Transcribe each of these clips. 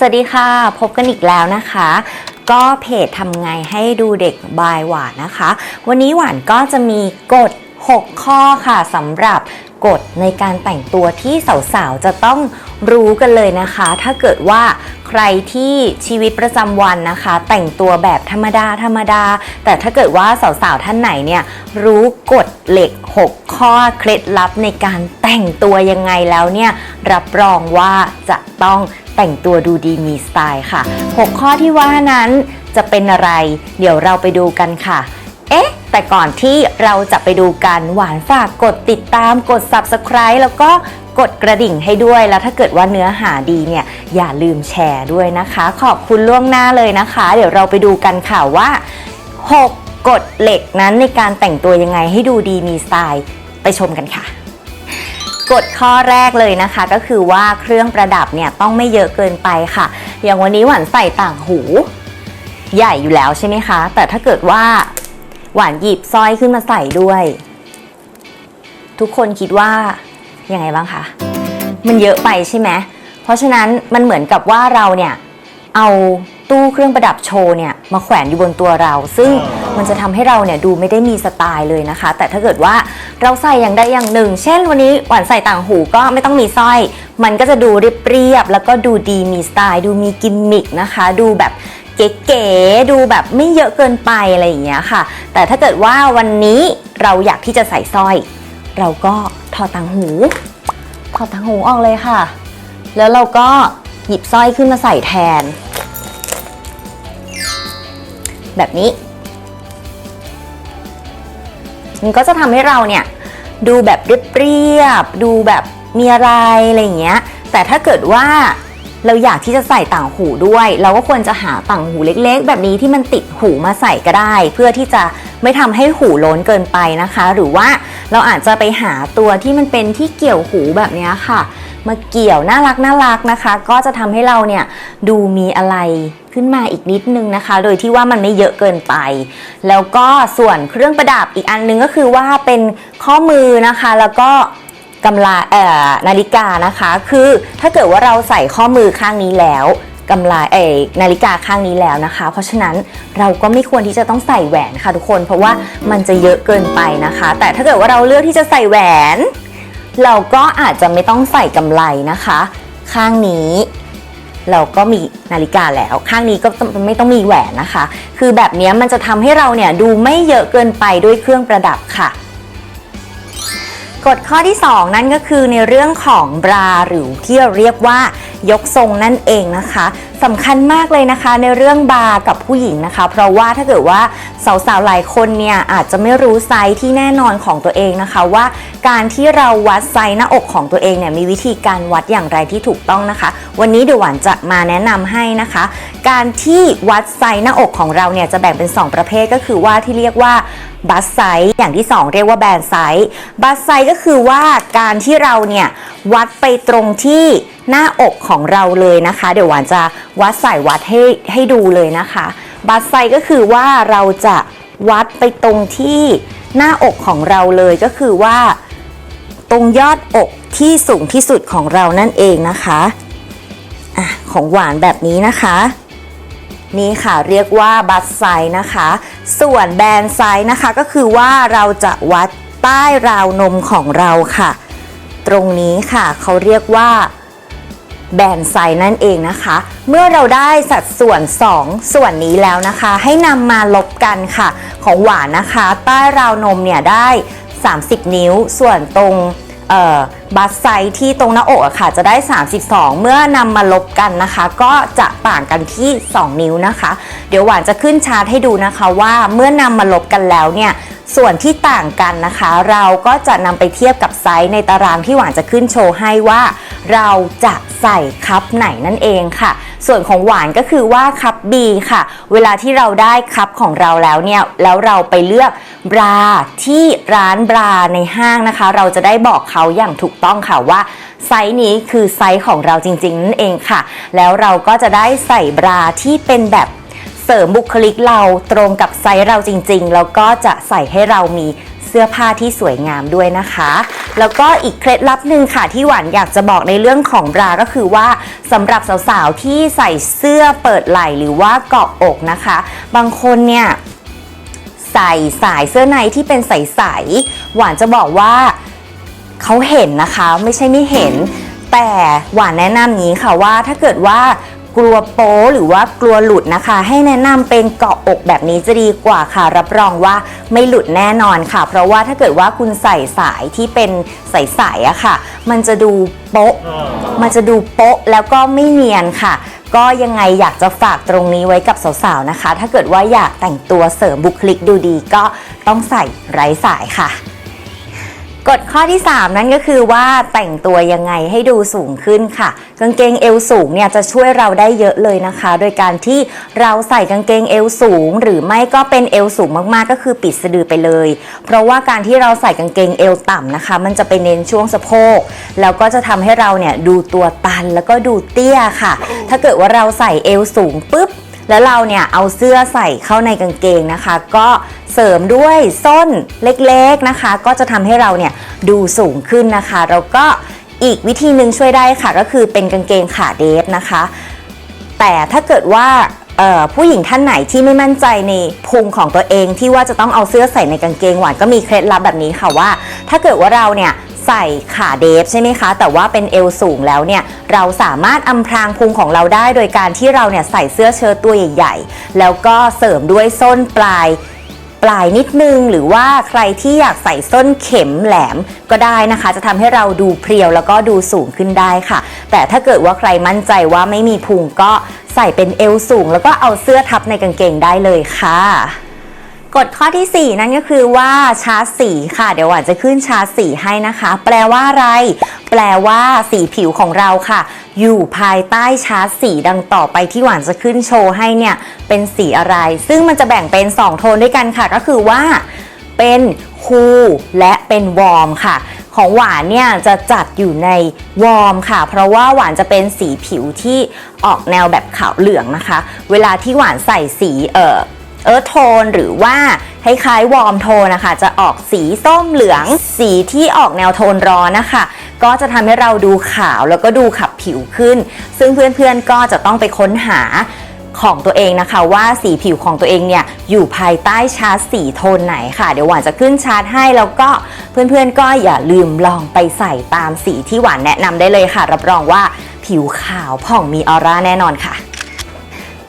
สวัสดีค่ะ พบกันอีกแล้วนะคะ ก็เพจทำไงให้ดูเด็กบายหวานนะคะ วันนี้หวานก็จะมีกฎ 6 ข้อค่ะสำหรับกฎในการแต่งตัวที่สาวๆ จะต้องรู้กันเลยนะคะ ถ้าเกิดว่าใครที่ชีวิตประจำวันนะคะ แต่งตัวแบบธรรมดาธรรมดา แต่ถ้าเกิดว่าสาวๆ ท่านไหนเนี่ยรู้กฎเหล็ก 6 ข้อเคล็ดลับในการแต่งตัวยังไงแล้วเนี่ยรับรองว่าจะต้อง แต่งตัวดูดีมีสไตล์ค่ะ 6 ข้อที่ว่านั้นจะเป็นอะไร เดี๋ยวเราไปดูกันค่ะ เอ๊ะ แต่ก่อนที่เราจะไปดูกันหวานฝากกดติดตามกด subscribe แล้วก็กดกระดิ่งให้ด้วยแล้วถ้าเกิดว่าเนื้อหาดีเนี่ยอย่าลืมแชร์ด้วยนะคะ ขอบคุณล่วงหน้าเลยนะคะ เดี๋ยวเราไปดูกันค่ะว่า 6กฎเหล็กนั้นในการแต่งตัวยังไงให้ดูดีมีสไตล์ไปชมกันค่ะ กฎข้อแรกเลยนะคะ ก็คือว่าเครื่องประดับเนี่ยต้องไม่เยอะเกินไปค่ะ อย่างวันนี้หวานใส่ต่างหู ใหญ่อยู่แล้วใช่ไหมคะ แต่ถ้าเกิดว่าหวานหยิบสร้อยขึ้นมาใส่ด้วย ทุกคนคิดว่ายังไงบ้างคะมันเยอะไปใช่ไหมเพราะฉะนั้นมันเหมือนกับว่าเราเนี่ยเอาตู้เครื่องประดับโชว์เนี่ยมาแขวนอยู่บนตัวเรา ซึ่ง มันจะทำให้เราเนี่ยดูไม่ได้มีสไตล์เลยนะคะ แต่ถ้าเกิดว่าเราใส่อย่างใดอย่างหนึ่ง เช่น วันนี้หวานใส่ต่างหูก็ไม่ต้องมีสร้อย มันก็จะดูเรียบๆแล้วก็ดูดีมีสไตล์ ดูมีกิมมิคนะคะ ดูแบบเก๋ๆ ดูแบบไม่เยอะเกินไปอะไรอย่างเงี้ยค่ะ แต่ถ้าเกิดว่าวันนี้เราอยากที่จะใส่สร้อย เราก็ถอดต่างหู ถอดต่างหูออกเลยค่ะ แล้วเราก็หยิบสร้อยขึ้นมาใส่แทน แบบนี้ มันก็จะทำให้เราเนี่ยดูแบบเรียบๆดูแบบมีอะไรอะไรอย่างเงี้ย แต่ถ้าเกิดว่าเราอยากที่จะใส่ต่างหูด้วย เราก็ควรจะหาต่างหูเล็ก ๆ แบบนี้ที่มันติดหูมาใส่ก็ได้ เพื่อที่จะไม่ทำให้หูล้นเกินไปนะคะ หรือว่าเราอาจจะไปหาตัวที่มันเป็นที่เกี่ยวหูแบบนี้ค่ะ มาเกี่ยวน่ารักน่ารักนะคะ ก็จะทำให้เราเนี่ยดูมีอะไรขึ้นมาอีกนิดนึงนะคะ โดยที่ว่ามันไม่เยอะเกินไป แล้วก็ส่วนเครื่องประดับอีกอันนึงก็คือว่าเป็นข้อมือนะคะ แล้วก็กำลาเอ่อนาฬิกานะคะ คือถ้าเกิดว่าเราใส่ข้อมือข้างนี้แล้วกำลาเอ่นาฬิกาข้างนี้แล้วนะคะ เพราะฉะนั้นเราก็ไม่ควรที่จะต้องใส่แหวนค่ะทุกคน เพราะว่ามันจะเยอะเกินไปนะคะ แต่ถ้าเกิดว่าเราเลือกที่จะใส่แหวน เราก็อาจจะไม่ต้องใส่กำไลนะคะ ข้างนี้ เราก็มีนาฬิกาแล้ว ข้างนี้ก็ไม่ต้องมีแหวนนะคะ คือแบบนี้มันจะทำให้เราเนี่ยดูไม่เยอะเกินไปด้วยเครื่องประดับค่ะกฎข้อที่ 2 นั่นก็คือในเรื่องของบราหรือที่เราเรียกว่ายกทรงนั่นเองนะคะ สำคัญมากเลยนะคะในเรื่องบาร์กับผู้หญิงนะคะ เพราะว่าถ้าเกิดว่าสาวๆหลายคนเนี่ยอาจจะไม่รู้ไซส์ที่แน่นอนของตัวเองนะคะ ว่าการที่เราวัดไซส์หน้าอกของตัวเองเนี่ยมีวิธีการวัดอย่างไรที่ถูกต้องนะคะ วันนี้เดี๋ยวหวานจะมาแนะนำให้นะคะ การที่วัดไซส์หน้าอกของเราเนี่ยจะแบ่งเป็น 2 ประเภทก็คือว่าที่เรียกว่าบัสไซส์อย่างที่ 2 เรียกว่าแบนไซส์บัสไซส์ก็คือว่าการที่เราเนี่ยวัดไปตรงที่หน้าอกของเราเลยนะคะ เดี๋ยวหวานจะ วัดสายวัดให้ให้ดูเลยนะคะ บัสไซก็คือว่าเราจะวัดไปตรงที่หน้าอกของเราเลยก็คือว่า ตรงยอดอกที่สูงที่สุดของเรานั่นเองนะคะอะของหวานแบบนี้นะคะ นี่ค่ะเรียกว่าบัสไซนะคะ ส่วนแบนไซนะคะก็คือว่าเราจะวัดใต้ราวนมของเราค่ะ ตรงนี้ค่ะเขาเรียกว่า แบนไซส์นั่นเองนะคะ เมื่อเราได้สัดส่วน 2 ส่วนนี้แล้วนะคะ ให้นำมาลบกันค่ะ ของหวานนะคะ ใต้ราวนมเนี่ยได้ 30 นิ้ว ส่วนตรงบัสไซที่ตรงหน้าอกอะค่ะ จะได้ 32 เมื่อนำมาลบกันนะคะ ก็จะต่างกันที่ 2 นิ้วนะคะ เดี๋ยวหวานจะขึ้นชาร์ตให้ดูนะคะว่าเมื่อนำมาลบกันแล้วเนี่ยส่วนที่ต่างกันนะคะ เราก็จะนำไปเทียบกับไซส์ในตารางที่หวานจะขึ้นโชว์ให้ว่า เราจะ ใส่คัพไหนนั่นเองค่ะ ส่วนของหวานก็คือว่าคัพ B ค่ะ เวลาที่เราได้คัพของเราแล้วเนี่ยแล้วเราไปเลือกบราที่ร้านบราในห้างนะคะ เราจะได้บอกเขาอย่างถูกต้องค่ะว่าไซส์นี้คือไซส์ของเราจริงๆนั่นเองค่ะ แล้วเราก็จะได้ใส่บราที่เป็นแบบเสริมบุคลิกเราตรงกับไซส์เราจริงๆ แล้วก็จะใส่ให้เรามี เสื้อผ้าที่สวยงามด้วยนะคะ แล้วก็อีกเคล็ดลับหนึ่งค่ะที่หวานอยากจะบอกในเรื่องของบราก็คือว่าสำหรับสาวๆที่ใส่เสื้อเปิดไหล่หรือว่าเกาะอกนะคะ บางคนเนี่ยใส่สายเสื้อในที่เป็นใสๆหวานจะบอกว่าเขาเห็นนะคะ ไม่ใช่ไม่เห็น แต่หวานแนะนำนี้ค่ะว่าถ้าเกิดว่า กลัวโป๊หรือว่ากลัวหลุดนะคะ ให้แนะนำเป็นเกาะอกแบบนี้จะดีกว่าค่ะ รับรองว่าไม่หลุดแน่นอนค่ะ เพราะว่าถ้าเกิดว่าคุณใส่สายที่เป็นใสๆอะค่ะ มันจะดูโป๊ะ มันจะดูโป๊ะแล้วก็ไม่เนียนค่ะก็ยังไงอยากจะฝากตรงนี้ไว้กับสาวๆนะคะ ถ้าเกิดว่าอยากแต่งตัวเสริมบุคลิกดูดีก็ต้องใส่ไร้สายค่ะ กฎข้อที่ 3 นั่นก็คือว่าแต่งตัวยังไงให้ดูสูงขึ้นค่ะ กางเกงเอวสูงเนี่ยจะช่วยเราได้เยอะเลยนะคะ โดยการที่เราใส่กางเกงเอวสูง หรือไม่ก็เป็นเอวสูงมากๆ ก็คือปิดสะดือไปเลย เพราะว่าการที่เราใส่กางเกงเอวต่ำนะคะ มันจะไปเน้นช่วงสะโพกแล้วก็จะทำให้เราเนี่ยดูตัวตันแล้วก็ดูเตี้ยค่ะ ถ้าเกิดว่าเราใส่เอวสูงปุ๊บแล้วเราเนี่ยเอาเสื้อใส่เข้าในกางเกงนะคะ ก็ เสริมด้วยส้นเล็กๆนะคะ ก็จะทำให้เราเนี่ยดูสูงขึ้นนะคะแล้วก็อีกวิธีหนึ่งช่วยได้ค่ะ ก็คือเป็นกางเกงขาเดฟนะคะ แต่ถ้าเกิดว่าผู้หญิงท่านไหนที่ไม่มั่นใจในพุงของตัวเองที่ว่าจะต้องเอาเสื้อใส่ในกางเกงหวานก็มีเคล็ดลับแบบนี้ค่ะว่า ถ้าเกิดว่าเราเนี่ยใส่ขาเดฟใช่ไหมคะ แต่ว่าเป็นเอวสูงแล้วเนี่ยเราสามารถอำพรางพุงของเราได้ โดยการที่เราเนี่ยใส่เสื้อเชิ้ตตัวใหญ่ ๆ แล้วก็เสริมด้วยส้นปลาย ปลายนิดนึง หรือว่าใครที่อยากใส่ส้นเข็มแหลมก็ได้นะคะ จะทำให้เราดูเพรียวแล้วก็ดูสูงขึ้นได้ค่ะ แต่ถ้าเกิดว่าใครมั่นใจว่าไม่มีพุงก็ใส่เป็นเอวสูง แล้วก็เอาเสื้อทับในกางเกงได้เลยค่ะกฎข้อทีสี่4 นั่นก็คือว่าชาร์จสีค่ะ เดี๋ยวหวานจะขึ้นชาร์จสีให้นะคะ แปลว่าอะไร แปลว่าสีผิวของเราค่ะ อยู่ภายใต้ชาร์จสีดังต่อไปที่หวานจะขึ้นโชว์ให้เนี่ย เป็นสีอะไร ซึ่งมันจะแบ่งเป็น 2 โทนด้วยกันค่ะ ก็คือว่าเป็นคูลและเป็นวอร์มค่ะ ของหวานเนี่ยจะจัดอยู่ในวอร์มค่ะ เพราะว่าหวานจะเป็นสีผิวที่ออกแนวแบบขาวเหลืองนะคะ เวลาที่หวานใส่สีเอ่อเอิร์ธโทนหรือว่า คล้ายๆวอร์มโทนนะคะ จะออกสีส้มเหลือง สีที่ออกแนวโทนร้อนนะคะ ก็จะทำให้เราดูขาวแล้วก็ดูขับผิวขึ้น ซึ่งเพื่อนๆก็จะต้องไปค้นหาของตัวเองนะคะว่าสีผิวของตัวเองเนี่ยอยู่ภายใต้ชาร์ตสีโทนไหนค่ะเดี๋ยวหวานจะขึ้นชาร์ตให้แล้วก็เพื่อนๆก็อย่าลืมลองไปใส่ตามสีที่หวานแนะนำได้เลยค่ะ รับรองว่าผิวขาวผ่องมีออร่าแน่นอนค่ะ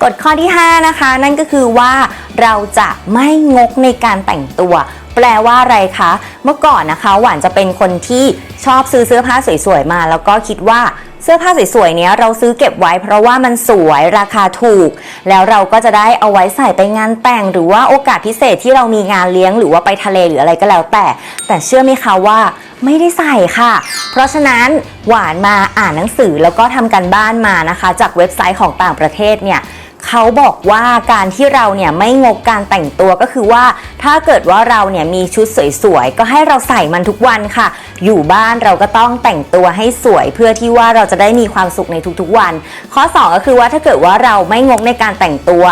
กฎข้อที่ 5 นะคะ นั่นก็คือว่าเราจะไม่งกในการแต่งตัว แปลว่าอะไรคะ เมื่อก่อนนะคะหวานจะเป็นคนที่ชอบซื้อเสื้อผ้าสวยๆมา แล้วก็คิดว่าเสื้อผ้าสวยๆเนี้ยเราซื้อเก็บไว้เพราะว่ามันสวยราคาถูก แล้วเราก็จะได้เอาไว้ใส่ไปงานแต่ง หรือว่าโอกาสพิเศษที่เรามีงานเลี้ยงหรือว่าไปทะเลหรืออะไรก็แล้วแต่ แต่เชื่อไหมคะว่าไม่ได้ใส่ค่ะ เพราะฉะนั้นหวานมาอ่านหนังสือแล้วก็ทำกันบ้านมานะคะ จากเว็บไซต์ของต่างประเทศเนี่ย เขาบอกว่าการที่เราเนี่ยไม่งกการแต่งตัวก็คือว่า ถ้าเกิดว่าเราเนี่ยมีชุดสวยๆ ก็ให้เราใส่มันทุกวันค่ะ อยู่บ้านเราก็ต้องแต่งตัวให้สวยเพื่อที่ว่าเราจะได้มีความสุขในทุกๆวัน ข้อ 2 ก็คือว่าถ้าเกิดว่าเราไม่งกในการแต่งตัว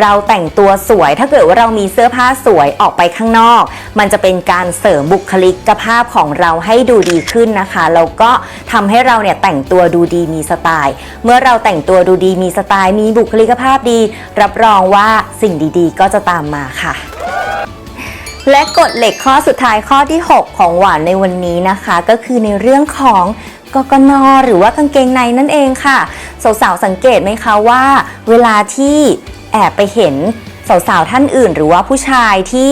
เราแต่งตัวสวย ถ้าเกิดว่าเรามีเสื้อผ้าสวยออกไปข้างนอก มันจะเป็นการเสริมบุคลิกภาพของเราให้ดูดีขึ้นนะคะแล้วก็ทำให้เราเนี่ยแต่งตัวดูดีมีสไตล์ เมื่อเราแต่งตัวดูดีมีสไตล์มีบุคลิกภาพดี รับรองว่าสิ่งดีๆ ก็จะตามมาค่ะและกฎเหล็กข้อสุดท้ายข้อที่ 6 ของหวานในวันนี้นะคะ ก็คือในเรื่องของกกนหรือว่ากางเกงในนั่นเองค่ะ สาวๆสังเกตไหมคะว่า เวลาที่แอบไปเห็นสาวๆท่านอื่น หรือว่าผู้ชายที่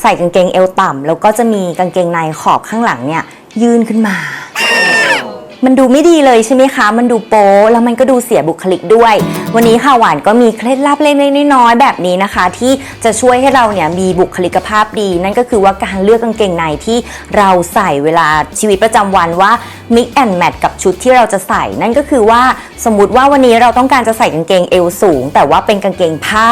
ใส่กางเกงเอวต่ำแล้วก็จะมีกางเกงในขอบข้างหลังเนี่ยยื่นขึ้นมา มันดูไม่ดีเลยใช่ไหมคะ มันดูโป๊แล้วมันก็ดูเสียบุคลิกด้วย วันนี้ค่ะหวานก็มีเคล็ดลับเล็กๆน้อยๆแบบนี้นะคะ ที่จะช่วยให้เราเนี่ยมีบุคลิกภาพดี นั่นก็คือว่าการเลือกกางเกงในที่เราใส่เวลาชีวิตประจำวันว่า mix and match กับชุดที่เราจะใส่ นั่นก็คือว่าสมมติว่าวันนี้เราต้องการจะใส่กางเกงเอวสูง แต่ว่าเป็นกางเกงผ้า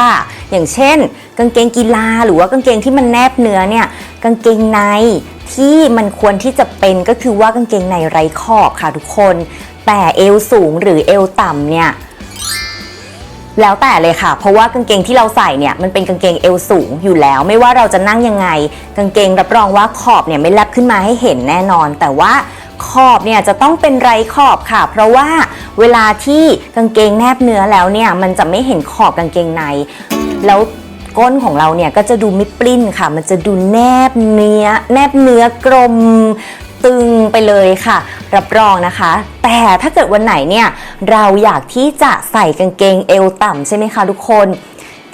อย่างเช่น กางเกงกีฬาหรือว่ากางเกงที่มันแนบเนื้อเนี่ยกางเกงใน ที่มันควรที่จะเป็นก็คือว่ากางเกงในไร้ขอบค่ะทุกคน แต่เอวสูงหรือเอวต่ำเนี่ยแล้วแต่เลยค่ะ เพราะว่ากางเกงที่เราใส่เนี่ยมันเป็นกางเกงเอวสูงอยู่แล้ว ไม่ว่าเราจะนั่งยังไง กางเกงรับรองว่าขอบเนี่ยไม่แลบขึ้นมาให้เห็นแน่นอน แต่ว่าขอบเนี่ยจะต้องเป็นไรขอบค่ะ เพราะว่าเวลาที่กางเกงแนบเนื้อแล้วเนี่ยมันจะไม่เห็นขอบกางเกงใน แล้ว ก้นของเราเนี่ยก็จะดูไม่ปลิ้นค่ะ มันจะดูแนบเนื้อแนบเนื้อกลมตึงไปเลยค่ะ รับรองนะคะ แต่ถ้าเกิดวันไหนเนี่ยเราอยากที่จะใส่กางเกงเอวต่ำใช่ไหมคะทุกคน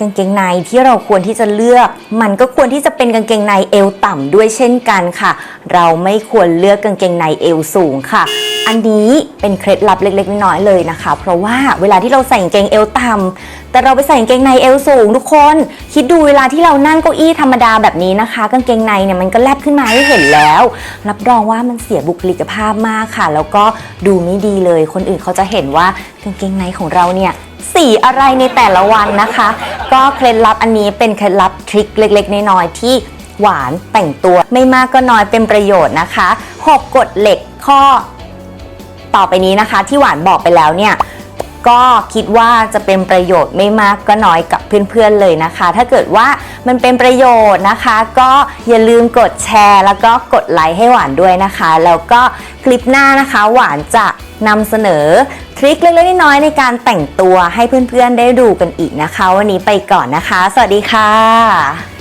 กางเกงในที่เราควรที่จะเลือก มันก็ควรที่จะเป็นกางเกงในเอวต่ำด้วยเช่นกันค่ะ เราไม่ควรเลือกกางเกงในเอวสูงค่ะ อันนี้เป็นเคล็ดลับเล็กๆน้อยๆเลยนะคะ เพราะว่าเวลาที่เราใส่กางเกงเอวต่ำแต่เราไปใส่กางเกงในเอวสูงทุกคน คิดดูเวลาที่เรานั่งเก้าอี้ธรรมดาแบบนี้นะคะ กางเกงในเนี่ยมันก็แลบขึ้นมาให้เห็นแล้ว รับรองว่ามันเสียบุคลิกภาพมากค่ะ แล้วก็ดูไม่ดีเลย คนอื่นเขาจะเห็นว่ากางเกงในของเราเนี่ย สีอะไรในแต่ละวันนะคะ ก็เคล็ดลับอันนี้เป็นเคล็ดลับทริคเล็กๆน้อยๆที่หวานแต่งตัวไม่มากก็น้อยเป็นประโยชน์นะคะหกกฎเหล็กข้อ ต่อไปนี้นะคะ ที่หวานบอกไปแล้วเนี่ย ก็คิดว่าจะเป็นประโยชน์ไม่มากก็น้อยกับเพื่อนๆเลยนะคะ ถ้าเกิดว่ามันเป็นประโยชน์นะคะ ก็อย่าลืมกดแชร์ แล้วก็กดไลค์ให้หวานด้วยนะคะ แล้วก็คลิปหน้านะคะ หวานจะนำเสนอทริคเล็กๆน้อยๆในการแต่งตัวให้เพื่อนๆได้ดูกันอีกนะคะ วันนี้ไปก่อนนะคะ สวัสดีค่ะ